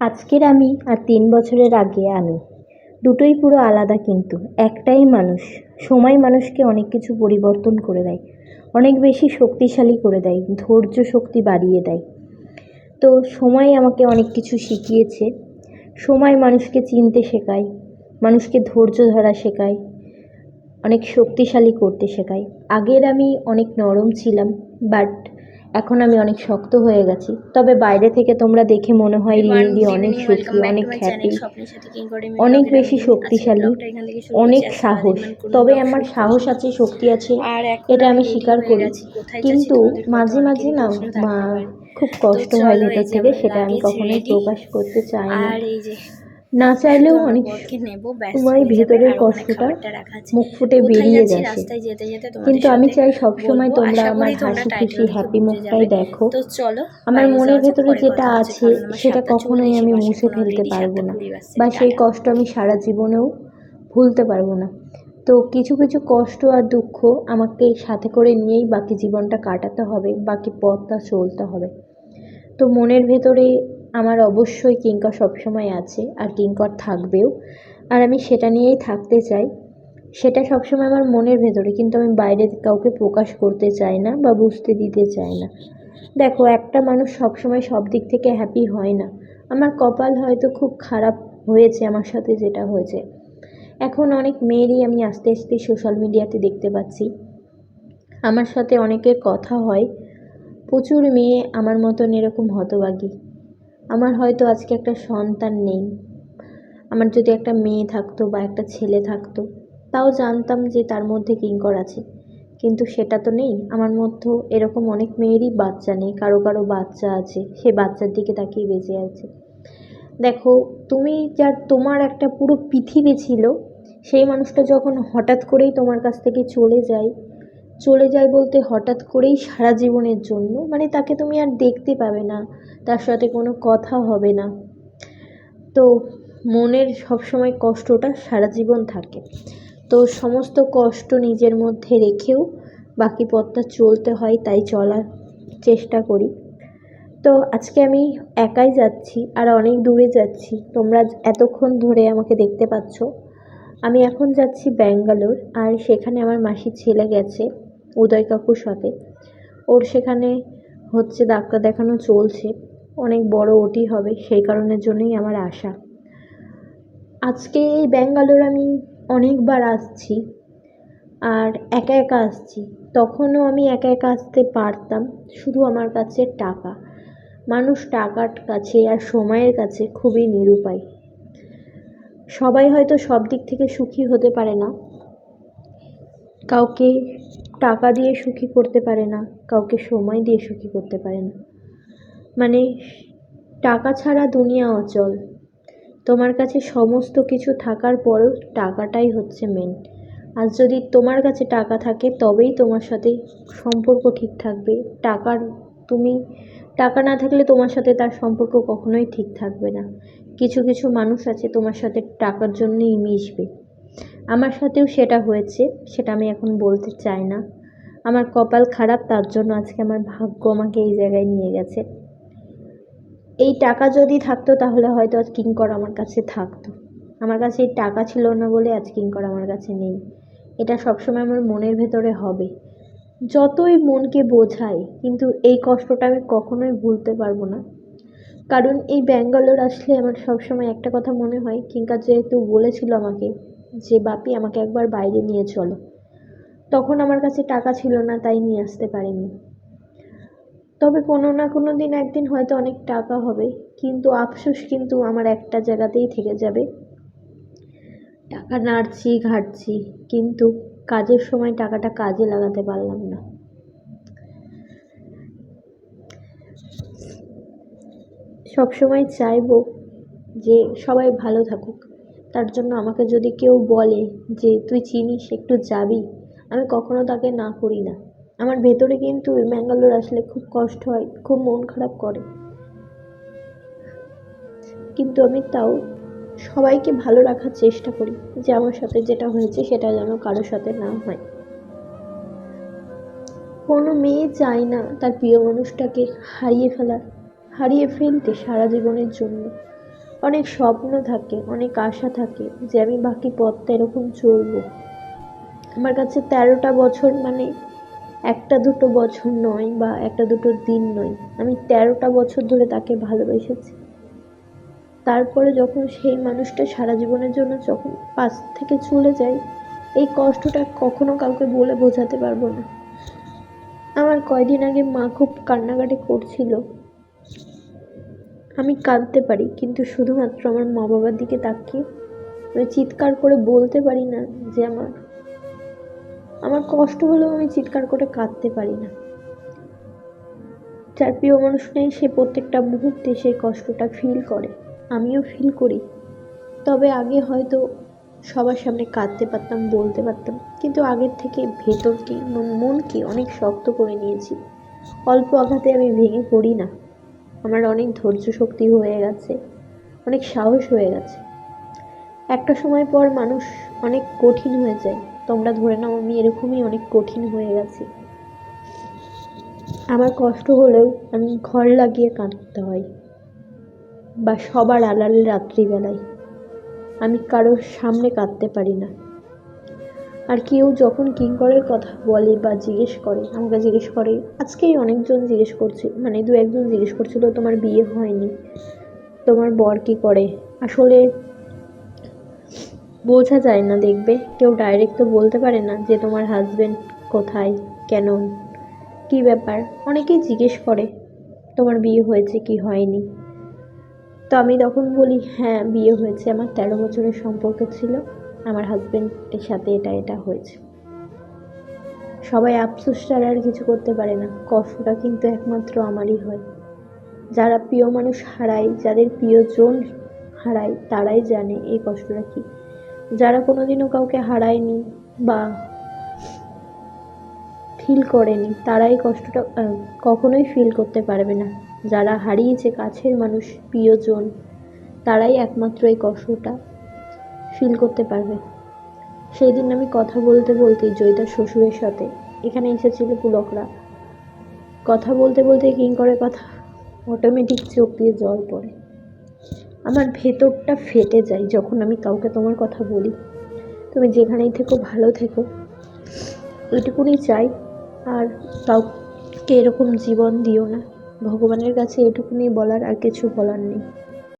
আজকের আমি আর তিন বছরের আগে আমি। দুটোই পুরো আলাদা কিন্তু, একটাই মানুষ। সময় মানুষকে অনেক কিছু পরিবর্তন করে দেয়, অনেক বেশি শক্তিশালী করে দেয়, ধৈর্য শক্তি বাড়িয়ে দেয়। তো সময় আমাকে অনেক কিছু শিখিয়েছে। সময় মানুষকে চিনতে শেখায়, মানুষকে ধৈর্য ধরা শেখায়, অনেক শক্তিশালী করতে শেখায়। আগের আমি অনেক নরম ছিলাম বাট এখন আমি অনেক শক্ত হয়ে গেছি। তবে বাইরে থেকে তোমরা দেখে মনে হয় রিয়েলি অনেক সুখী অনেক হ্যাপি অনেক বেশি শক্তিশালী অনেক সাহস। তবে আমার সাহস আছে শক্তি আছে এটা আমি স্বীকার করি। কিন্তু মাঝে মাঝে না খুব কষ্ট হয় ভেতর থেকে সেটা আমি কখনোই প্রকাশ করতে চাই না। না চাইলেও অনেক ব্যাস সময় ভেতরের কষ্টটা। মুখ ফুটে বেরিয়ে যাচ্ছি, যাচ্ছে। রাস্তায় যেতে যেতে কিন্তু আমি চাই সবসময় তোমরা আমার হাসি খুশি হ্যাপি মুখটাই দেখো। চলো আমার মনের ভেতরে যেটা আছে সেটা কখনোই আমি মুছে ফেলতে পারব না। বা সেই কষ্ট আমি সারা জীবনেও ভুলতে পারব না। তো কিছু কিছু কষ্ট আর দুঃখ আমাকে সাথে করে নিয়েই বাকি জীবনটা কাটাতে হবে বাকি পথটা চলতে হবে। তো মনের ভেতরে আমার অবশ্যই কিঙ্কর সবসময় আছে আর কিঙ্কর থাকবেও। আর আমি সেটা নিয়েই থাকতে চাই। সেটা সবসময় আমার মনের ভেতরে, কিন্তু আমি বাইরে কাউকে প্রকাশ করতে চাই না বা বুঝতে দিতে চাই না। দেখো, একটা মানুষ সবসময় সব দিক থেকে হ্যাপি হয় না। আমার কপাল হয়তো খুব খারাপ হয়েছে আমার সাথে যেটা হয়েছে। এখন অনেক মেয়েরই আমি আস্তে আস্তে সোশ্যাল মিডিয়াতে দেখতে পাচ্ছি। আমার সাথে অনেকের কথা হয়। প্রচুর মেয়ে আমার মতন এরকম হতবাগী আমার হয়তো আজকে একটা সন্তান নেই। আমার যদি একটা মেয়ে থাকতো বা একটা ছেলে থাকতো, তাও জানতাম যে তার মধ্যে কিঙ্কর আছে। কিন্তু সেটা তো নেই। আমার মধ্যেও এরকম অনেক মেয়েরই বাচ্চা নেই। কারও কারও বাচ্চা আছে। সে বাচ্চার দিকে তাকিয়ে বেঁচে আছে। দেখো, তুমি যার তোমার একটা পুরো পৃথিবী ছিল, সেই মানুষটা যখন হঠাৎ করেই তোমার কাছ থেকে চলে যায় চলে যায় বলতে হঠাৎ করেই সারা জীবনের জন্য। মানে তাকে তুমি আর দেখতে পাবে না। তার সাথে কোনো কথা হবে না। তো মনের সবসময় কষ্টটা সারা জীবন থাকে। তো সমস্ত কষ্ট নিজের মধ্যে রেখেও বাকি পথটা চলতে হয়, তাই চলার চেষ্টা করি। তো আজকে আমি একাই যাচ্ছি আর অনেক দূরে যাচ্ছি। তোমরা এতক্ষণ ধরে আমাকে দেখতে পাচ্ছ। আমি এখন যাচ্ছি ব্যাঙ্গালোর আর সেখানে আমার মাসির ছেলে গেছে। উদয় কাকুর সাথে। ওর সেখানে হচ্ছে ডাক্তার দেখানো চলছে। অনেক বড় ওটি হবে, সেই কারণের জন্যই আমার আশা। আজকে এই ব্যাঙ্গালোর আমি অনেকবার আসছি আর একা একা আসছি। তখনও আমি একা একা আসতে পারতাম, শুধু আমার কাছে টাকা। মানুষ টাকার কাছে আর সময়ের কাছে খুবই নিরুপায়। সবাই হয়তো সব দিক থেকে সুখী হতে পারে না। কাউকে টাকা দিয়ে সুখী করতে পারে না, কাউকে সময় দিয়ে সুখী করতে পারে না। মানে টাকা ছাড়া দুনিয়া অচল। তোমার কাছে সমস্ত কিছু থাকার পরেও টাকাটাই হচ্ছে মেন আর যদি তোমার কাছে টাকা থাকে, তবেই তোমার সাথে সম্পর্ক ঠিক থাকবে। টাকার, তুমি, টাকা না থাকলে তোমার সাথে তার সম্পর্ক কখনোই ঠিক থাকবে না। কিছু কিছু মানুষ আছে তোমার সাথে টাকার জন্যই মিশবে। আমার সাথেও সেটা হয়েছে, সেটা আমি এখন বলতে চাই না। আমার কপাল খারাপ, তার জন্য আজকে আমার ভাগ্য আমাকে এই জায়গায় নিয়ে গেছে। এই টাকা যদি থাকতো, তাহলে হয়তো আজ কিঙ্কর আমার কাছে থাকতো। আমার কাছে এই টাকা ছিল না বলে আজ কিঙ্কর আমার কাছে নেই। এটা সবসময় আমার মনের ভেতরে হবে। যতই মনকে বোঝাই, কিন্তু এই কষ্টটা আমি কখনোই ভুলতে পারব না। কারণ এই ব্যাঙ্গালোর আসলে আমার সবসময় একটা কথা মনে হয়, কিঙ্কার যেহেতু বলেছিল আমাকে যে বাপি আমাকে একবার বাইরে নিয়ে চলো। তখন আমার কাছে টাকা ছিল না, তাই নিয়ে আসতে পারিনি। তবে কোনো না কোনো দিন একদিন হয়তো অনেক টাকা হবে, কিন্তু আফসোস কিন্তু আমার একটা জায়গাতেই থেকে যাবে। টাকা নাড়ছি, ঘাটছি, কিন্তু কাজের সময় টাকাটা কাজে লাগাতে পারলাম না। সবসময় চাইব যে সবাই ভালো থাকুক। তার জন্য আমাকে যদি কেউ বলে যে, তুই চিনিস, একটু যাবি? আমি কখনো তাকে না করি না। আমার ভেতরে কিন্তু ওই ব্যাঙ্গালোর আসলে খুব কষ্ট হয়, খুব মন খারাপ করে। কিন্তু আমি তাও সবাইকে ভালো রাখার চেষ্টা করি যে, আমার সাথে যেটা হয়েছে সেটা যেন কারোর সাথে না হয়। কোনো মেয়ে চায় না তার প্রিয় মানুষটাকে হারিয়ে ফেলার, হারিয়ে ফেলতে সারা জীবনের জন্য। অনেক স্বপ্ন থাকে, অনেক আশা থাকে যে আমি বাকি পথটা এরকম চলবো। আমার কাছে তেরোটা বছর মানে একটা দুটো বছর নয় বা একটা দুটো দিন নয়। আমি তেরোটা বছর ধরে তাকে ভালোবেসেছি। তারপরে যখন সেই মানুষটা সারা জীবনের জন্য যখন পাশ থেকে চলে যায়, এই কষ্টটা কখনো কাউকে বলে বোঝাতে পারব না। আমার কয়দিন আগে মা খুব কান্নাকাটি করছিল। আমি কাঁদতে পারি, কিন্তু শুধুমাত্র আমার মা বাবার দিকে তাকিয়ে। আমি চিৎকার করে বলতে পারি না যে আমার আমার কষ্ট হলেও আমি চিৎকার করে কাঁদতে পারি না। যার প্রিয় মানুষ নেই, সে প্রত্যেকটা মুহূর্তে সেই কষ্টটা ফিল করে। আমিও ফিল করি। তবে আগে হয়তো সবার সামনে কাঁদতে পারতাম, বলতে পারতাম, কিন্তু আগের থেকে ভেতরকে, মন- মনকে অনেক শক্ত করে নিয়েছি। অল্প আঘাতে আমি ভেঙে পড়ি না। আমার অনেক ধৈর্য শক্তি হয়ে গেছে, অনেক সাহস হয়ে গেছে। একটা সময় পর মানুষ অনেক কঠিন হয়ে যায়। তোমরা ধরে নাও, আমি এরকমই অনেক কঠিন হয়ে গেছি। আমার কষ্ট হলেও আমি ঘর লাগিয়ে কাঁদতে হয় বা সবার আড়ালে রাত্রিবেলায়। আমি কারোর সামনে কাঁদতে পারি না। আর কেউ যখন কিঙ্করের কথা বলে বা জিজ্ঞেস করে আমাকে জিজ্ঞেস করে, আজকেই অনেকজন জিজ্ঞেস করছে মানে দু একজন জিজ্ঞেস করছিল, তোমার বিয়ে হয়নি, তোমার বর কী করে? আসলে বোঝা যায় না, দেখবে। কেউ ডাইরেক্ট তো বলতে পারে না যে, তোমার হাজবেন্ড কোথায়? কেন? কী ব্যাপার? অনেকেই জিজ্ঞেস করে, তোমার বিয়ে হয়েছে কি হয়নি? তো আমি তখন বলি হ্যাঁ বিয়ে হয়েছে। আমার তেরো বছরের সম্পর্ক ছিল। আমার হাজবেন্ডের সাথে এটা এটা হয়েছে। সবাই আফসোস ছাড়া আর কিছু করতে পারে না। কষ্টটা কিন্তু একমাত্র আমারই হয়। যারা প্রিয় মানুষ হারায়, যাদের প্রিয়জন হারায়, তারাই জানে এই কষ্টটা কী। যারা কোনোদিনও কাউকে হারায়নি বা ফিল করেনি, তারাই কষ্টটা কখনোই ফিল করতে পারবে না। যারা হারিয়েছে কাছের মানুষ প্রিয়জন তারাই একমাত্র এই কষ্টটা ফিল করতে পারবে। সেই দিন আমি কথা বলতে বলতে জয়িতার শ্বশুরের সাথে এখানে এসেছিল পুলকরা। কথা বলতে বলতে কিঙ্করের কথা অটোমেটিক চোখ দিয়ে জল পড়ে। আমার ভেতরটা ফেটে যায় যখন আমি কাউকে তোমার কথা বলি। তুমি যেখানেই থেকো, ভালো থেকো। এটুকুনি চাই। আর কাউকে এরকম জীবন দিও না। ভগবানের কাছে এটুকুনি বলার আর কিছু বলার নেই।